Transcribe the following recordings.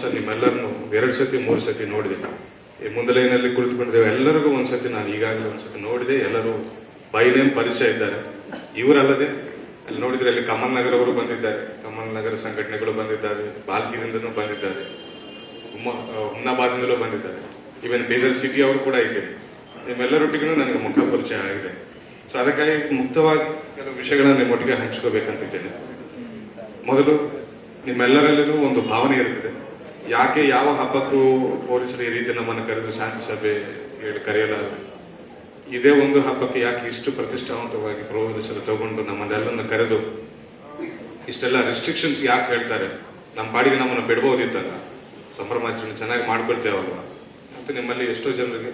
Almost ನಿಮ್ಮೆಲ್ಲರನ್ನು ಎರಡು ಸತಿ, ಮೂರು ಸತಿ ನೋಡಿದೆ ಈ ಮುಂದಲೈನಲ್ಲಿ ಕುಳಿತುಕೊಂಡಿದ್ದೇವೆ. ಎಲ್ಲರಿಗೂ ಒಂದ್ಸತಿ ನಾನು ಈಗಾಗಲೇ ಒಂದ್ಸತಿ ನೋಡಿದೆ. ಎಲ್ಲರೂ ಬೈ ನೇಮ್ ಪರಿಚಯ ಇದ್ದಾರೆ. ಇವರಲ್ಲದೆ ಅಲ್ಲಿ ನೋಡಿದ್ರೆ ಅಲ್ಲಿ ಕಮಲ್ ನಗರ್ ಅವರು ಬಂದಿದ್ದಾರೆ. ಕಮಲ್ ನಗರ ಸಂಘಟನೆಗಳು ಬಂದಿದ್ದಾರೆ. ಬಾಲ್ಕಿನಿಂದನೂ ಬಂದಿದ್ದಾರೆ. ಹುಮ್ನಾಬಾದಿಂದಲೂ ಬಂದಿದ್ದಾರೆ. ಇವನ್ ಬೀದರ್ ಸಿಟಿ ಅವರು ಕೂಡ ಇದೆ ನಿಮ್ಮೆಲ್ಲರೊಟ್ಟಿಗೂ ನನಗೆ ಮುಖ ಪರಿಚಯ ಆಗಿದೆ. ಸೊ ಅದಕ್ಕಾಗಿ ಮುಕ್ತವಾಗಿ ಕೆಲವು ವಿಷಯಗಳನ್ನ ನಿಮ್ಮೊಟ್ಟಿಗೆ ಹಂಚ್ಕೋಬೇಕಂತಿದ್ದೇನೆ. ಮೊದಲು ನಿಮ್ಮೆಲ್ಲರಲ್ಲಿನೂ ಒಂದು ಭಾವನೆ ಇರುತ್ತದೆ. ಯಾಕೆ ಯಾವ ಹಬ್ಬಕ್ಕೂ ಪೊಲೀಸರು ಈ ರೀತಿ ನಮ್ಮನ್ನು ಕರೆದು ಶಾಂತಿ ಸಭೆ ಹೇಳಿ ಕರೆಯಲಾರದು ಇದೇ ಒಂದು ಹಬ್ಬಕ್ಕೆ ಯಾಕೆ ಇಷ್ಟು ಪ್ರತಿಷ್ಠಾವಂತವಾಗಿ ಪೊಲೀಸರು ತಗೊಂಡು ನಮ್ಮನ್ನೆಲ್ಲನ್ನು ಕರೆದು ಇಷ್ಟೆಲ್ಲ ರೆಸ್ಟ್ರಿಕ್ಷನ್ಸ್ ಯಾಕೆ ಹೇಳ್ತಾರೆ? ನಮ್ಮ ಬಾಡಿಗೆ ನಮ್ಮನ್ನು ಬಿಡ್ಬೋದಿತ್ತಲ್ಲ ಸಂಭ್ರಮಾಚರಣೆ ಚೆನ್ನಾಗಿ ಮಾಡ್ಕೊಳ್ತೇವಲ್ವ ಮತ್ತು ನಿಮ್ಮಲ್ಲಿ ಎಷ್ಟೋ ಜನರಿಗೆ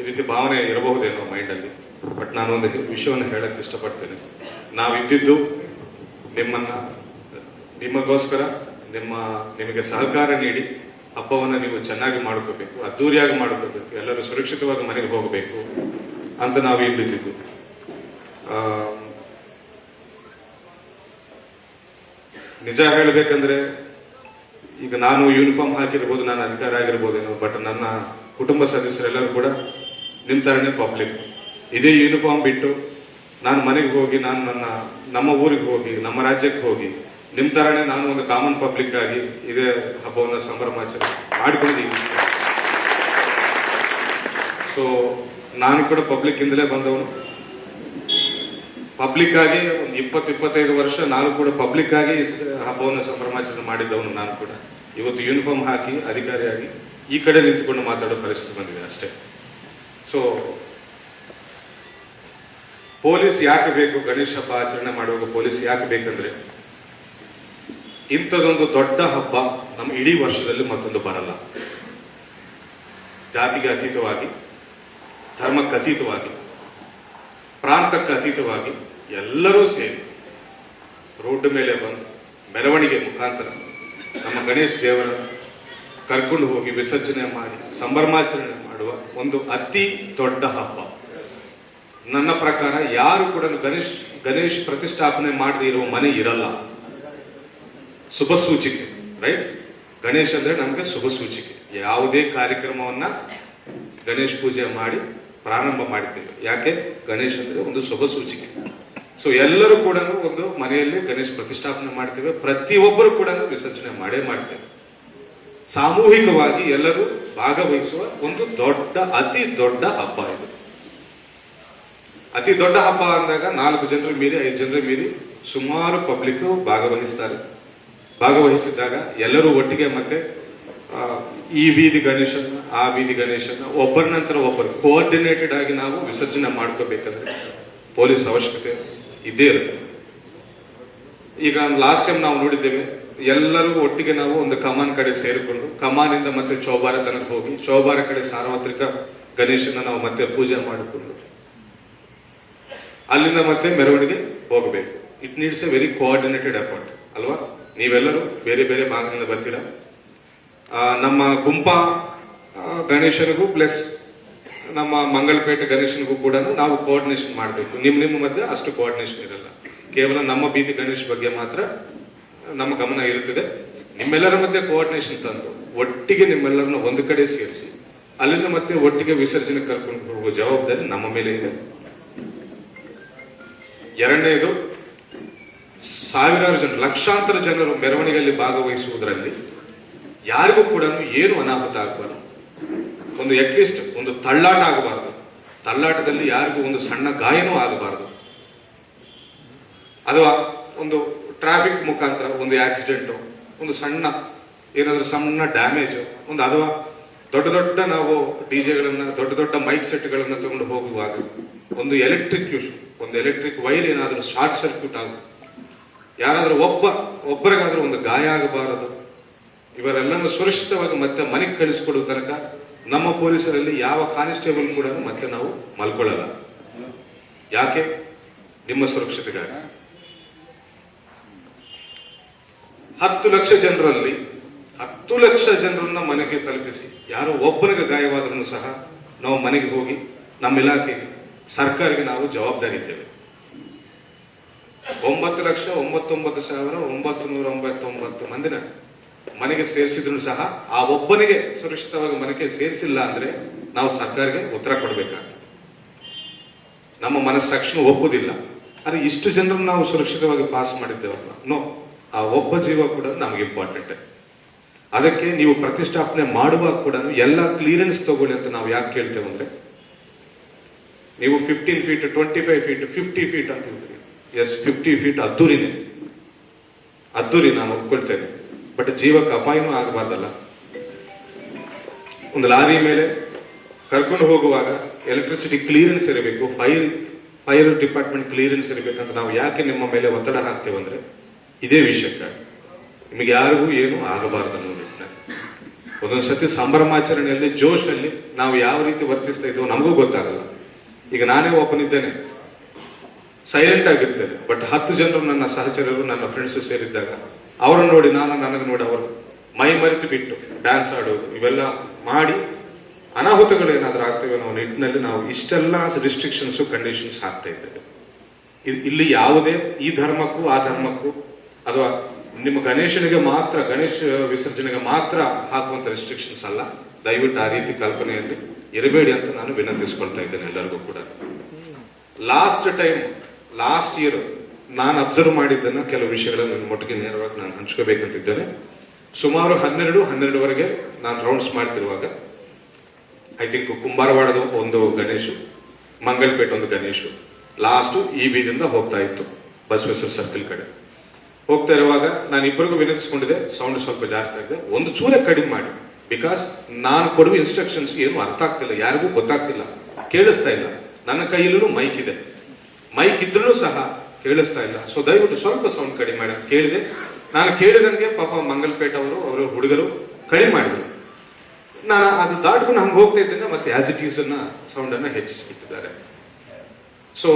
ಈ ರೀತಿ ಭಾವನೆ ಇರಬಹುದೇನೋ ಮೈಂಡಲ್ಲಿ. ಬಟ್ ನಾನು ಒಂದು ವಿಷಯವನ್ನು ಹೇಳಕ್ಕೆ ಇಷ್ಟಪಡ್ತೇನೆ. ನಾವಿದ್ದಿದ್ದು ನಿಮ್ಮನ್ನು, ನಿಮಗೋಸ್ಕರ ನಿಮ್ಮ, ನಿಮಗೆ ಸಹಕಾರ ನೀಡಿ ಹಬ್ಬವನ್ನು ನೀವು ಚೆನ್ನಾಗಿ ಮಾಡ್ಕೋಬೇಕು, ಅದ್ದೂರಿಯಾಗಿ ಮಾಡ್ಕೋಬೇಕು, ಎಲ್ಲರೂ ಸುರಕ್ಷಿತವಾಗಿ ಮನೆಗೆ ಹೋಗಬೇಕು ಅಂತ ನಾವು ಇಲ್ಲಿದ್ದು ನಿಜ ಹೇಳಬೇಕಂದ್ರೆ ಈಗ ನಾನು ಯೂನಿಫಾರ್ಮ್ ಹಾಕಿರ್ಬೋದು, ನಾನು ಅಧಿಕಾರ ಆಗಿರ್ಬೋದೇನೋ ಬಟ್ ನನ್ನ ಕುಟುಂಬ ಸದಸ್ಯರೆಲ್ಲರೂ ಕೂಡ ನಿಮ್ಮ ತರನೇ ಪಬ್ಲಿಕ್ ಇದೇ ಯೂನಿಫಾರ್ಮ್ ಬಿಟ್ಟು ನಾನು ಮನೆಗೆ ಹೋಗಿ, ನಾನು ನನ್ನ, ನಮ್ಮ ಊರಿಗೆ ಹೋಗಿ, ನಮ್ಮ ರಾಜ್ಯಕ್ಕೆ ಹೋಗಿ ನಿಮ್ಮ ತರನೇ ನಾನು ಒಂದು ಕಾಮನ್ ಪಬ್ಲಿಕ್ ಆಗಿ ಇದೇ ಹಬ್ಬವನ್ನು ಸಂಭ್ರಮಾಚರಣೆ ಮಾಡ್ಕೊಂಡಿದ್ದೀನಿ. ಸೊ ನಾನು ಕೂಡ ಪಬ್ಲಿಕ್ ಇಂದಲೇ ಬಂದವನು. ಪಬ್ಲಿಕ್ ಆಗಿ ಒಂದು ಇಪ್ಪತ್ತು, ಇಪ್ಪತ್ತೈದು ವರ್ಷ ನಾನು ಕೂಡ ಪಬ್ಲಿಕ್ ಆಗಿ ಹಬ್ಬವನ್ನು ಸಂಭ್ರಮಾಚರಣೆ ಮಾಡಿದ್ದವನು ನಾನು ಕೂಡ. ಇವತ್ತು ಯೂನಿಫಾರ್ಮ್ ಹಾಕಿ ಅಧಿಕಾರಿಯಾಗಿ ಈ ಕಡೆ ನಿಂತುಕೊಂಡು ಮಾತಾಡೋ ಪರಿಸ್ಥಿತಿ ಬಂದಿದೆ ಅಷ್ಟೇ. ಸೊ ಪೊಲೀಸ್ ಯಾಕೆ ಬೇಕು? ಗಣೇಶ ಹಬ್ಬ ಆಚರಣೆ ಮಾಡುವಾಗ ಪೊಲೀಸ್ ಯಾಕೆ ಬೇಕಂದ್ರೆ ಇಂಥದೊಂದು ದೊಡ್ಡ ಹಬ್ಬ ನಮ್ಮ ಇಡೀ ವರ್ಷದಲ್ಲಿ ಮತ್ತೊಂದು ಬರಲ್ಲ. ಜಾತಿಗೆ ಅತೀತವಾಗಿ, ಧರ್ಮಕ್ಕೆ ಅತೀತವಾಗಿ, ಪ್ರಾಂತಕ್ಕೆ ಅತೀತವಾಗಿ ಎಲ್ಲರೂ ಸೇರಿ ರೋಡ್ ಮೇಲೆ ಬಂದು ಮೆರವಣಿಗೆ ಮುಖಾಂತರ ನಮ್ಮ ಗಣೇಶ್ ದೇವರ ಕರ್ಕೊಂಡು ಹೋಗಿ ವಿಸರ್ಜನೆ ಮಾಡಿ, ಸಂಭ್ರಮಾಚರಣೆ ಮಾಡುವ ಒಂದು ಅತಿ ದೊಡ್ಡ ಹಬ್ಬ. ನನ್ನ ಪ್ರಕಾರ ಯಾರು ಕೂಡ ಗಣೇಶ್ ಗಣೇಶ್ ಪ್ರತಿಷ್ಠಾಪನೆ ಮಾಡದೇ ಇರುವ ಮನೆ ಇರಲ್ಲ. ಶುಭ ಸೂಚಿಕೆ ರೈಟ್ ಗಣೇಶ್ ಅಂದ್ರೆ ನಮಗೆ ಶುಭ ಸೂಚಿಕೆ ಯಾವುದೇ ಕಾರ್ಯಕ್ರಮವನ್ನ ಗಣೇಶ್ ಪೂಜೆ ಮಾಡಿ ಪ್ರಾರಂಭ ಮಾಡ್ತೇವೆ. ಯಾಕೆ? ಗಣೇಶ್ ಅಂದ್ರೆ ಒಂದು ಶುಭ ಸೂಚಿಕೆ ಸೊ ಎಲ್ಲರೂ ಕೂಡ ಒಂದು ಮನೆಯಲ್ಲಿ ಗಣೇಶ್ ಪ್ರತಿಷ್ಠಾಪನೆ ಮಾಡ್ತೇವೆ. ಪ್ರತಿಯೊಬ್ಬರು ಕೂಡ ವಿಸರ್ಜನೆ ಮಾಡೇ ಮಾಡ್ತೇವೆ. ಸಾಮೂಹಿಕವಾಗಿ ಎಲ್ಲರೂ ಭಾಗವಹಿಸುವ ಒಂದು ದೊಡ್ಡ, ಅತಿ ದೊಡ್ಡ ಹಬ್ಬ ಇದು. ಅತಿ ದೊಡ್ಡ ಹಬ್ಬ ಅಂದಾಗ ನಾಲ್ಕು ಜನರು ಮೀರಿ, ಐದು ಜನರು ಮೀರಿ ಸುಮಾರು ಪಬ್ಲಿಕ್ ಭಾಗವಹಿಸ್ತಾರೆ. ಭಾಗವಹಿಸಿದಾಗ ಎಲ್ಲರೂ ಒಟ್ಟಿಗೆ ಮತ್ತೆ ಈ ಬೀದಿ ಗಣೇಶನ ಆ ಬೀದಿ ಗಣೇಶನ ಒಬ್ಬರ ನಂತರ ಒಬ್ಬರು ಕೋಆರ್ಡಿನೇಟೆಡ್ ಆಗಿ ನಾವು ವಿಸರ್ಜನೆ ಮಾಡ್ಕೋಬೇಕಂದ್ರೆ ಪೊಲೀಸ್ ಅವಶ್ಯಕತೆ ಇದ್ದೇ ಇರುತ್ತೆ. ಈಗ ಲಾಸ್ಟ್ ಟೈಮ್ ನಾವು ನೋಡಿದ್ದೇವೆ ಎಲ್ಲರೂ ಒಟ್ಟಿಗೆ ನಾವು ಒಂದು ಕಮಾನ್ ಕಡೆ ಸೇರಿಕೊಂಡು ಕಮಾನಿಂದ ಮತ್ತೆ ಚೌಬಾರ ತನಕ ಹೋಗಿ, ಚೌಬಾರ ಕಡೆ ಸಾರ್ವತ್ರಿಕ ಗಣೇಶನ ನಾವು ಮತ್ತೆ ಪೂಜೆ ಮಾಡಿಕೊಂಡು, ಅಲ್ಲಿಂದ ಮತ್ತೆ ಮೆರವಣಿಗೆ ಹೋಗಬೇಕು. It needs a very coordinated effort ಅಲ್ವಾ? ನೀವೆಲ್ಲರೂ ಬೇರೆ ಬೇರೆ ಭಾಗದಿಂದ ಬರ್ತೀರಾ? ನಮ್ಮ ಗುಂಪ ಗಣೇಶನಿಗೂ ಪ್ಲಸ್ ನಮ್ಮ ಮಂಗಲಪೇಟೆ ಗಣೇಶನಿಗೂ ಕೂಡ ನಾವು ಕೋಆರ್ಡಿನೇಷನ್ ಮಾಡಬೇಕು. ನಿಮ್ಮ ನಿಮ್ಮ ಮಧ್ಯೆ ಅಷ್ಟು ಕೋಆರ್ಡಿನೇಷನ್ ಇರಲ್ಲ. ಕೇವಲ ನಮ್ಮ ಬೀದಿ ಗಣೇಶ್ ಬಗ್ಗೆ ಮಾತ್ರ ನಮ್ಮ ಗಮನ ಇರುತ್ತದೆ. ನಿಮ್ಮೆಲ್ಲರ ಮಧ್ಯೆ ಕೋಆರ್ಡಿನೇಷನ್ ತಂದು ಒಟ್ಟಿಗೆ ನಿಮ್ಮೆಲ್ಲರನ್ನ ಒಂದು ಕಡೆ ಸೇರಿಸಿ, ಅಲ್ಲಿಂದ ಮತ್ತೆ ಒಟ್ಟಿಗೆ ವಿಸರ್ಜನೆ ಕರ್ಕೊಂಡು ಹೋಗುವ ಜವಾಬ್ದಾರಿ ನಮ್ಮ ಮೇಲೆ ಇದೆ. ಎರಡನೇದು ಸಾವಿರಾರು ಜನ, ಲಕ್ಷಾಂತರ ಜನರು ಮೆರವಣಿಗೆಯಲ್ಲಿ ಭಾಗವಹಿಸುವುದರಲ್ಲಿ ಯಾರಿಗೂ ಕೂಡ ಏನು ಅನಾಹುತ ಆಗಬಾರ್ದು. ಒಂದು ಅಟ್ಲೀಸ್ಟ್ ಒಂದು ತಳ್ಳಾಟ ಆಗಬಾರ್ದು. ತಳ್ಳಾಟದಲ್ಲಿ ಯಾರಿಗೂ ಒಂದು ಸಣ್ಣ ಗಾಯನೂ ಆಗಬಾರ್ದು. ಅಥವಾ ಒಂದು ಟ್ರಾಫಿಕ್ ಮುಖಾಂತರ ಒಂದು ಆಕ್ಸಿಡೆಂಟು, ಒಂದು ಸಣ್ಣ ಏನಾದರೂ ಸಣ್ಣ ಡ್ಯಾಮೇಜ್, ಒಂದು ಅಥವಾ ದೊಡ್ಡ ದೊಡ್ಡ ನಾವು ಡಿ ಜೆಗಳನ್ನು ದೊಡ್ಡ ದೊಡ್ಡ ಮೈಕ್ ಸೆಟ್ಗಳನ್ನು ತಗೊಂಡು ಹೋಗುವಾಗ ಒಂದು ಎಲೆಕ್ಟ್ರಿಕ್ ಒಂದು ಎಲೆಕ್ಟ್ರಿಕ್ ವೈರ್ ಏನಾದರೂ ಶಾರ್ಟ್ ಸರ್ಕ್ಯೂಟ್ ಆಗ ಯಾರಾದ್ರೂ ಒಬ್ಬ, ಒಬ್ಬರಿಗಾದರೂ ಒಂದು ಗಾಯ ಆಗಬಾರದು. ಇವರೆಲ್ಲನೂ ಸುರಕ್ಷಿತವಾಗಿ ಮತ್ತೆ ಮನೆಗೆ ಕಳಿಸಿಕೊಡುವ ತನಕ ನಮ್ಮ ಪೊಲೀಸರಲ್ಲಿ ಯಾವ ಕಾನಿಸ್ಟೇಬಲ್ ಕೂಡ ಮತ್ತೆ ನಾವು ಮಲ್ಕೊಳ್ಳಲ್ಲ. ಯಾಕೆ? ನಿಮ್ಮ ಸುರಕ್ಷತೆಗಾಗಿ. ಹತ್ತು ಲಕ್ಷ ಜನರಲ್ಲಿ, ಹತ್ತು ಲಕ್ಷ ಜನರನ್ನ ಮನೆಗೆ ತಲುಪಿಸಿ. ಯಾರೋ ಒಬ್ಬರಿಗೆ ಗಾಯವಾದ್ರೂ ಸಹ ನಾವು ಮನೆಗೆ ಹೋಗಿ ನಮ್ಮ ಇಲಾಖೆಗೆ, ಸರ್ಕಾರಕ್ಕೆ ನಾವು ಜವಾಬ್ದಾರಿ ಇದ್ದೇವೆ. ಒಂಬತ್ತು ಲಕ್ಷ ಒಂಬತ್ತೊಂಬತ್ತು ಸಾವಿರ ಒಂಬತ್ತು ನೂರ ಒಂಬತ್ತೊಂಬತ್ತು ಮಂದಿನ ಮನೆಗೆ ಸೇರಿಸಿದ್ರು ಸಹ ಆ ಒಬ್ಬನಿಗೆ ಸುರಕ್ಷಿತವಾಗಿ ಮನೆಗೆ ಸೇರಿಸಿಲ್ಲ ಅಂದ್ರೆ ನಾವು ಸರ್ಕಾರಕ್ಕೆ ಉತ್ತರ ಕೊಡಬೇಕಾಗ್ತದೆ. ನಮ್ಮ ಮನಸ್ಸಾಕ್ಷಿ ಒಪ್ಪುದಿಲ್ಲ. ಆದ್ರೆ ಇಷ್ಟು ಜನರನ್ನು ನಾವು ಸುರಕ್ಷಿತವಾಗಿ ಪಾಸ್ ಮಾಡಿದ್ದೇವಲ್ಲ? ನೋ ಆ ಒಬ್ಬ ಜೀವ ಕೂಡ ನಮಗೆ ಇಂಪಾರ್ಟೆಂಟ್ ಅದಕ್ಕೆ ನೀವು ಪ್ರತಿಷ್ಠಾಪನೆ ಮಾಡುವಾಗ ಕೂಡ ಎಲ್ಲ ಕ್ಲಿಯರೆನ್ಸ್ ತಗೊಳ್ಳಿ ಅಂತ ನಾವು ಯಾಕೆ ಕೇಳ್ತೇವೆ ಅಂದ್ರೆ? ನೀವು fifteen feet twenty five feet fifty feet ಅಂತ ಹೇಳ್ತೀರಿ. ಎಸ್ ಫಿಫ್ಟಿ ಫೀಟ್ ಅದ್ದೂರಿನೇ ಅದ್ದೂರಿ ನಾನು ಒಪ್ಕೊಳ್ತೇನೆ. ಬಟ್ ಜೀವಕ್ಕೆ ಅಪಾಯನೂ ಆಗಬಾರ್ದಲ್ಲ. ಒಂದು ಲಾರಿ ಮೇಲೆ ಕರ್ಕೊಂಡು ಹೋಗುವಾಗ ಎಲೆಕ್ಟ್ರಿಸಿಟಿ ಕ್ಲಿಯರೆನ್ಸ್ ಇರಬೇಕು ಫೈರ್ ಫೈರ್ ಡಿಪಾರ್ಟ್ಮೆಂಟ್ ಕ್ಲಿಯರೆನ್ಸ್ ಇರಬೇಕಂತ ನಾವು ಯಾಕೆ ನಿಮ್ಮ ಮೇಲೆ ಒತ್ತಡ ಹಾಕ್ತೇವಂದ್ರೆ ಇದೇ ವಿಷಯಕ್ಕೆ ನಿಮಗೆ ಯಾರಿಗೂ ಏನು ಆಗಬಾರ್ದು ಅನ್ನೋ ನಿಟ್ಟಿನಲ್ಲಿ. ಒಂದೊಂದು ಸತಿ ಸಂಭ್ರಮಾಚರಣೆಯಲ್ಲಿ ಜೋಶಲ್ಲಿ ನಾವು ಯಾವ ರೀತಿ ವರ್ತಿಸ್ತಾ ಇದ್ದೇವೋ ನಮಗೂ ಗೊತ್ತಾಗಲ್ಲ. ಈಗ ನಾನೇ ಒಬ್ಬನಿದ್ದೇನೆ ಸೈಲೆಂಟ್ ಆಗಿರ್ತೇನೆ ಬಟ್ ಹತ್ತು ಜನರು ನನ್ನ ಸಹಚರರು, ನನ್ನ ಫ್ರೆಂಡ್ಸ್ ಸೇರಿದ್ದಾಗ, ಅವರನ್ನು ನೋಡಿ ನಾನು ನನಗೆ ನೋಡಿ ಅವರು ಮೈ ಮರೆತು ಬಿಟ್ಟು ಡ್ಯಾನ್ಸ್ ಆಡೋದು, ಇವೆಲ್ಲ ಮಾಡಿ ಅನಾಹುತಗಳು ಏನಾದರೂ ಆಗ್ತವೆ ಅನ್ನೋ ನಿಟ್ಟಿನಲ್ಲಿ ನಾವು ಇಷ್ಟೆಲ್ಲ ರಿಸ್ಟ್ರಿಕ್ಷನ್ಸ್ ಕಂಡೀಷನ್ಸ್ ಹಾಕ್ತಾ ಇದ್ದೇವೆ. ಇಲ್ಲಿ ಯಾವುದೇ ಈ ಧರ್ಮಕ್ಕೂ ಆ ಧರ್ಮಕ್ಕೂ ಅಥವಾ ನಿಮ್ಮ ಗಣೇಶನಿಗೆ ಮಾತ್ರ, ಗಣೇಶ ವಿಸರ್ಜನೆಗೆ ಮಾತ್ರ ಹಾಕುವಂತ ರಿಸ್ಟ್ರಿಕ್ಷನ್ಸ್ ಅಲ್ಲ. ದಯವಿಟ್ಟು ಆ ರೀತಿ ಕಲ್ಪನೆಯಲ್ಲಿ ಇರಬೇಡಿ ಅಂತ ನಾನು ವಿನಂತಿಸ್ಕೊಳ್ತಾ ಇದ್ದೇನೆ ಎಲ್ಲರಿಗೂ ಕೂಡ. ಲಾಸ್ಟ್ ಟೈಮ್ ಲಾಸ್ಟ್ ಇಯರ್ ನಾನು ಅಬ್ಸರ್ವ್ ಮಾಡಿದ್ದನ್ನ ಕೆಲವು ವಿಷಯಗಳನ್ನು ನನ್ನ ಮೊಟ್ಟಿಗೆ ನೇರವಾಗಿ ನಾನು ಹಂಚ್ಕೋಬೇಕಂತಿದ್ದೇನೆ. ಸುಮಾರು ಹನ್ನೆರಡು, ಹನ್ನೆರಡುವರೆಗೆ ನಾನು ರೌಂಡ್ಸ್ ಮಾಡ್ತಿರುವಾಗ ಐ ಥಿಂಕ್ ಕುಂಬಾರವಾಡದ ಒಂದು ಗಣೇಶು, ಮಂಗಲ್ಪೇಟೆ ಒಂದು ಗಣೇಶು ಲಾಸ್ಟ್ ಈ ಬೀದಿಂದ ಹೋಗ್ತಾ ಇತ್ತು ಬಸವೇಶ್ವರ ಸರ್ಕಲ್ ಕಡೆ. ಹೋಗ್ತಾ ಇರುವಾಗ ನಾನು ಇಬ್ಬರಿಗೂ ವಿನಂತಿಸ್ಕೊಂಡಿದ್ದೆ ಸೌಂಡ್ ಸ್ವಲ್ಪ ಜಾಸ್ತಿ ಆಗಿದೆ, ಒಂದು ಚೂರೆ ಕಡಿಮೆ ಮಾಡಿ ಬಿಕಾಸ್ ನಾನು ಕೊಡುವ ಇನ್ಸ್ಟ್ರಕ್ಷನ್ಸ್ ಏನು ಅರ್ಥ ಆಗ್ತಿಲ್ಲ, ಯಾರಿಗೂ ಗೊತ್ತಾಗ್ತಿಲ್ಲ, ಕೇಳಿಸ್ತಾ ಇಲ್ಲ. ನನ್ನ ಕೈಯಲ್ಲೂ ಮೈಕ್ ಇದೆ. ಮೈಕ್ ಇದ್ರೂ ಸಹ ಕೇಳಿಸ್ತಾ ಇಲ್ಲ. ಸೊ ದಯವಿಟ್ಟು ಸ್ವಲ್ಪ ಸೌಂಡ್ ಕಡಿಮೆ ಮಾಡಿ. ಕೇಳಿದೆ. ನಾನು ಕೇಳಿದಂಗೆ ಪಾಪ ಮಂಗಲ್ಪೇಟ್ ಅವರು, ಅವರ ಹುಡುಗರು ಕಡಿಮೆ ಮಾಡಿದ್ರು. ನಾನು ಅದು ದಾಟ್ಕೊಂಡು ಹಂಗೆ ಹೋಗ್ತಾ ಇದ್ದೇನೆ, ಮತ್ತೆ ಆಸ್ ಇಟ್ ಈಸ್ ಅನ್ನ ಸೌಂಡ್ ಅನ್ನ ಹೆಚ್ಚಿಸಿಬಿಟ್ಟಿದ್ದಾರೆ. ಸೊ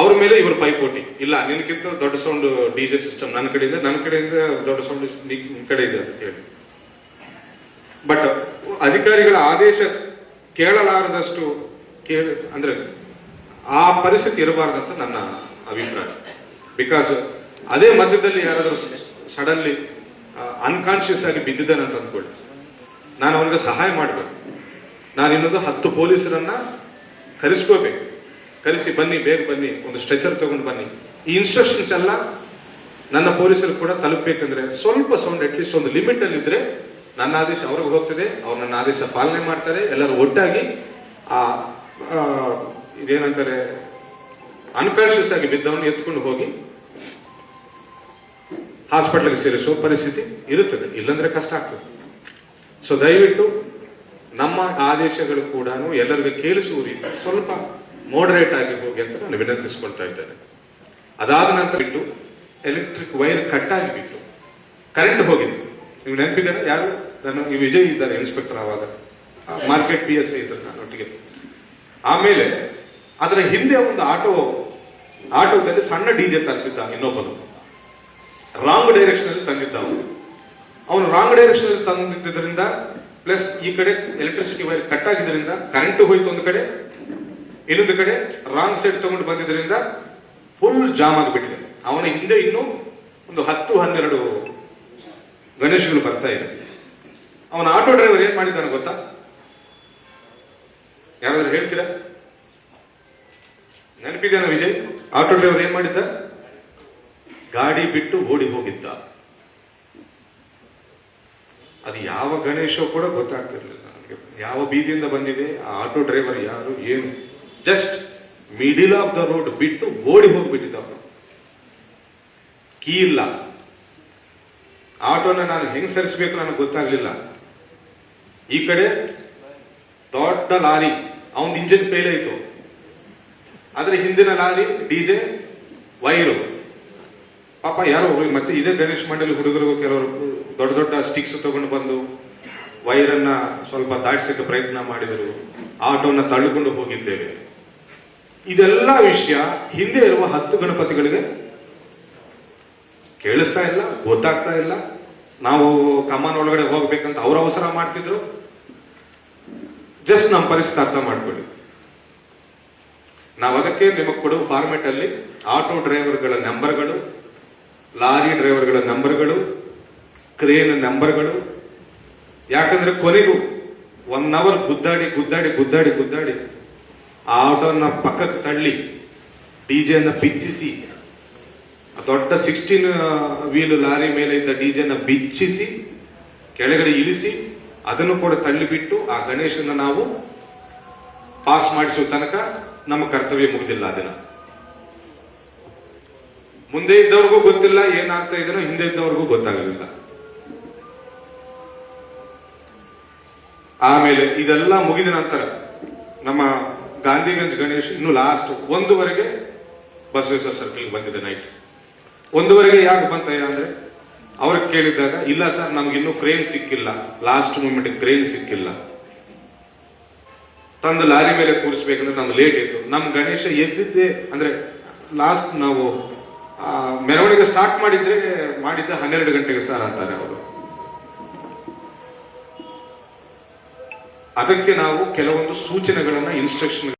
ಅವ್ರ ಮೇಲೆ ಇವರು ಪೈಪೋಟಿ. ಇಲ್ಲ, ನಿನಗಿಂತ ದೊಡ್ಡ ಸೌಂಡ್ ಡಿಜೆ ಸಿಸ್ಟಮ್ ನನ್ನ ಕಡೆಯಿಂದ ನನ್ನ ಕಡೆಯಿಂದ ದೊಡ್ಡ ಸೌಂಡ್ ನಿಮ್ಮ ಕಡೆ ಇದೆ ಅಂತ ಹೇಳಿ ಬಟ್ ಅಧಿಕಾರಿಗಳ ಆದೇಶ ಕೇಳಲಾರದಷ್ಟು ಕೇಳ, ಅಂದ್ರೆ ಆ ಪರಿಸ್ಥಿತಿ ಇರಬಾರ್ದಂತ ನನ್ನ ಅಭಿಪ್ರಾಯ. ಬಿಕಾಸ್ ಅದೇ ಮಧ್ಯದಲ್ಲಿ ಯಾರಾದರೂ ಸಡನ್ಲಿ ಅನ್ಕಾನ್ಶಿಯಸ್ ಆಗಿ ಬಿದ್ದಿದ್ದಾನೆ ಅಂತ ಅಂದ್ಕೊಳ್ಳಿ. ನಾನು ಅವನಿಗೆ ಸಹಾಯ ಮಾಡಬೇಕು. ನಾನು ಇನ್ನೊಂದು ಹತ್ತು ಪೊಲೀಸರನ್ನ ಕರೆಸ್ಕೋಬೇಕು. ಕರೆಸಿ ಬನ್ನಿ ಬೇಗ ಬನ್ನಿ ಒಂದು ಸ್ಟ್ರೆಚರ್ ತಗೊಂಡು ಬನ್ನಿ. ಈ ಇನ್ಸ್ಟ್ರಕ್ಷನ್ಸ್ ಎಲ್ಲ ನನ್ನ ಪೊಲೀಸರು ಕೂಡ ತಲುಪಬೇಕಂದ್ರೆ ಸ್ವಲ್ಪ ಸೌಂಡ್ ಅಟ್ಲೀಸ್ಟ್ ಒಂದು ಲಿಮಿಟ್ ಅಲ್ಲಿ ಇದ್ರೆ ನನ್ನ ಆದೇಶ ಅವ್ರಿಗೆ ಹೋಗ್ತದೆ. ಅವ್ರು ನನ್ನ ಆದೇಶ ಪಾಲನೆ ಮಾಡ್ತಾರೆ. ಎಲ್ಲರೂ ಒಟ್ಟಾಗಿ ಆ ಆ, ಇದೇನಂತಾರೆ ಅನ್ಕಾನ್ಶಿಯಸ್ ಆಗಿ ಬಿದ್ದವನು ಎತ್ಕೊಂಡು ಹೋಗಿ ಹಾಸ್ಪಿಟಲ್ಗೆ ಸೇರಿಸುವ ಪರಿಸ್ಥಿತಿ ಇರುತ್ತದೆ. ಇಲ್ಲಂದ್ರೆ ಕಷ್ಟ ಆಗ್ತದೆ. ಸೊ ದಯವಿಟ್ಟು ನಮ್ಮ ಆದೇಶಗಳು ಕೂಡ ಎಲ್ಲರಿಗೂ ಕೇಳಿಸುವ ರೀತಿ ಸ್ವಲ್ಪ ಮೋಡರೇಟ್ ಆಗಿ ಹೋಗಿ ಅಂತ ನಾನು ವಿನಂತಿಸ್ಕೊಳ್ತಾ ಇದ್ದೇನೆ. ಅದಾದ ನಂತರ ಬಿಟ್ಟು ಎಲೆಕ್ಟ್ರಿಕ್ ವೈರ್ ಕಟ್ ಆಗಿ ಬಿಟ್ಟು ಕರೆಂಟ್ ಹೋಗಿದೆ. ನೀವು ನೆನಪಿದ್ದಾರೆ? ಯಾರು? ನಾನು ಈ ವಿಜಯ್ ಇದ್ದಾರೆ ಇನ್ಸ್ಪೆಕ್ಟರ್ ಆವಾಗ. ಮಾರ್ಕೆಟ್ ಪಿ ಎಸ್ ಐ ಇದ್ದಾರೆ ನನ್ನೊಟ್ಟಿಗೆ ಆಮೇಲೆ ಅದರ ಹಿಂದೆ ಒಂದು ಆಟೋ, ಆಟೋದಲ್ಲಿ ಸಣ್ಣ ಡಿಜೆ ತರ್ತಿದ್ದ ಇನ್ನೊಬ್ಬನು. ರಾಂಗ್ ಡೈರೆಕ್ಷನ್ ಅಲ್ಲಿ ತಂದಿದ್ದ ಅವನು ಅವನು ರಾಂಗ್ ಡೈರೆಕ್ಷನ್ ಅಲ್ಲಿ ತಂದಿದ್ದರಿಂದ ಪ್ಲಸ್ ಈ ಕಡೆ ಎಲೆಕ್ಟ್ರಿಸಿಟಿ ವೈರ್ ಕಟ್ ಆಗಿದ್ದರಿಂದ ಕರೆಂಟ್ ಹೋಯ್ತು ಒಂದು ಕಡೆ, ಇನ್ನೊಂದು ಕಡೆ ರಾಂಗ್ ಸೈಡ್ ತಗೊಂಡು ಬಂದಿದ್ದರಿಂದ ಫುಲ್ ಜಾಮ್ ಆಗಿಬಿಟ್ಟಿದೆ. ಅವನ ಹಿಂದೆ ಇನ್ನು ಒಂದು ಹತ್ತು, ಹನ್ನೆರಡು ಗಣೇಶಗಳು ಬರ್ತಾ ಇದೆ ಅವನ ಆಟೋ ಡ್ರೈವರ್ ಏನ್ ಮಾಡಿದ್ದಾನೆ ಗೊತ್ತಾ? ಯಾರಾದ್ರೂ ಹೇಳ್ತೀರಾ? ನೆನಪಿದೇನ ವಿಜಯ್? ಆಟೋ ಡ್ರೈವರ್ ಏನ್ ಮಾಡಿದ್ದ? ಗಾಡಿ ಬಿಟ್ಟು ಓಡಿ ಹೋಗಿದ್ದ. ಅದು ಯಾವ ಗಣೇಶ ಕೂಡ ಗೊತ್ತಾಗ್ತಿರ್ಲಿಲ್ಲ ನನಗೆ. ಯಾವ ಬೀದಿಯಿಂದ ಬಂದಿದೆ, ಆ ಆಟೋ ಡ್ರೈವರ್ ಯಾರು, ಏನು? Just middle of the road ಬಿಟ್ಟು ಓಡಿ ಹೋಗ್ಬಿಟ್ಟಿದ್ದ ಅವನು. ಕೀ ಇಲ್ಲ. ಆಟೋನ ನಾನು ಹೆಂಗ್ ಸರಿಸಬೇಕು ನನಗೆ ಗೊತ್ತಾಗ್ಲಿಲ್ಲ. ಈ ಕಡೆ ದೊಡ್ಡ ಲಾರಿ, ಅವನ ಇಂಜಿನ್ ಫೇಲ್ ಆಯ್ತು. ಆದ್ರೆ ಹಿಂದಿನ ಲಾರಿ ಡಿಜೆ ವೈರು. ಪಾಪ ಯಾರೋ ಮತ್ತೆ ಇದೇ ಗಣೇಶ್ ಮಂಡಳಿ ಹುಡುಗರು ಕೆಲವರು ದೊಡ್ಡ ದೊಡ್ಡ ಸ್ಟಿಕ್ಸ್ ತಗೊಂಡು ಬಂದು ವೈರನ್ನ ಸ್ವಲ್ಪ ದಾಟಿಸಕ್ಕೆ ಪ್ರಯತ್ನ ಮಾಡಿದರು. ಆಟೋನ ತಳ್ಳಿಕೊಂಡು ಹೋಗಿದ್ದೇವೆ. ಇದೆಲ್ಲ ವಿಷಯ ಹಿಂದೆ ಇರುವ ಹತ್ತು ಗಣಪತಿಗಳಿಗೆ ಕೇಳಿಸ್ತಾ ಇಲ್ಲ, ಗೊತ್ತಾಗ್ತಾ ಇಲ್ಲ. ನಾವು ಕಮಾನ್ ಒಳಗಡೆ ಹೋಗ್ಬೇಕಂತ ಅವ್ರ ಅವಸರ ಮಾಡ್ತಿದ್ರು. ಜಸ್ಟ್ ನಮ್ಮ ಪರಿಸ್ಥಿತಿ ಅರ್ಥ ಮಾಡ್ಕೊಳ್ಳಿ. ನಾವು ಅದಕ್ಕೆ ನಿಮಗೆ ಕೊಡುವ ಫಾರ್ಮೆಟ್ ಅಲ್ಲಿ ಆಟೋ ಡ್ರೈವರ್ಗಳ ನಂಬರ್ಗಳು ಲಾರಿ ಡ್ರೈವರ್ಗಳ ನಂಬರ್ಗಳು ಕ್ರೇನ್ ನಂಬರ್ಗಳು ಯಾಕಂದ್ರೆ ಕೊನೆಗೂ ಒನ್ ಅವರ್ ಗುದ್ದಾಡಿ ಗುದ್ದಾಡಿ ಗುದ್ದಾಡಿ ಗುದ್ದಾಡಿ ಆ ಆಟೋನ ಪಕ್ಕಕ್ಕೆ ತಳ್ಳಿ ಡಿಜೆನ ಬಿಚ್ಚಿಸಿ, ದೊಡ್ಡ ಸಿಕ್ಸ್ಟೀನ್ ವೀಲ್ ಲಾರಿ ಮೇಲೆ ಇದ್ದ ಡಿಜೆನ ಬಿಚ್ಚಿಸಿ, ಕೆಳಗಡೆ ಇಳಿಸಿ ಅದನ್ನು ಕೂಡ ತಳ್ಳಿಬಿಟ್ಟು ಆ ಗಣೇಶನ ನಾವು ಪಾಸ್ ಮಾಡಿಸುವ ತನಕ ನಮ್ಮ ಕರ್ತವ್ಯ ಮುಗಿದಿಲ್ಲ ಅದನ್ನ. ಮುಂದೆ ಇದ್ದವ್ರಿಗೂ ಗೊತ್ತಿಲ್ಲ, ಏನಾಗ್ತಾ ಇದ್ರೋ ಹಿಂದೆ ಇದ್ದವ್ರಿಗೂ ಗೊತ್ತಾಗಲಿಲ್ಲ. ಆಮೇಲೆ ಇದೆಲ್ಲ ಮುಗಿದ ನಂತರ ನಮ್ಮ ಗಾಂಧಿಗಂಜ್ ಗಣೇಶ್ ಇನ್ನು ಲಾಸ್ಟ್ ಒಂದುವರೆಗೆ ಬಸವೇಶ್ವರ ಸರ್ಕಲ್ ಬಂದಿದೆ ನೈಟ್ ಒಂದುವರೆಗೆ ಯಾಕೆ ಬಂತಯ್ಯ ಅಂದ್ರೆ ಅವ್ರಿಗೆ ಕೇಳಿದಾಗ ಇಲ್ಲ ಸರ್ ನಮ್ಗಿನ್ನೂ ಕ್ರೇನ್ ಸಿಕ್ಕಿಲ್ಲ. ಲಾಸ್ಟ್ ಮೂಮೆಂಟ್ ಕ್ರೇನ್ ಸಿಕ್ಕಿಲ್ಲ. ತಂದು ಲಾರಿ ಮೇಲೆ ಕೂರಿಸ್ಬೇಕಂದ್ರೆ ನಮ್ಗೆ ಲೇಟ್ ಇತ್ತು ನಮ್ಮ ಗಣೇಶ ಎದ್ದಿದ್ದೆ, ಅಂದ್ರೆ ಲಾಸ್ಟ್ ನಾವು ಮೆರವಣಿಗೆ ಸ್ಟಾರ್ಟ್ ಮಾಡಿದ್ರೆ, ಮಾಡಿದ್ದೆ ಹನ್ನೆರಡು ಗಂಟೆಗೆ ಸರ್ ಅಂತಾರೆ ಅವರು. ಅದಕ್ಕೆ ನಾವು ಕೆಲವೊಂದು ಸೂಚನೆಗಳನ್ನು ಇನ್ಸ್ಟ್ರಕ್ಷನ್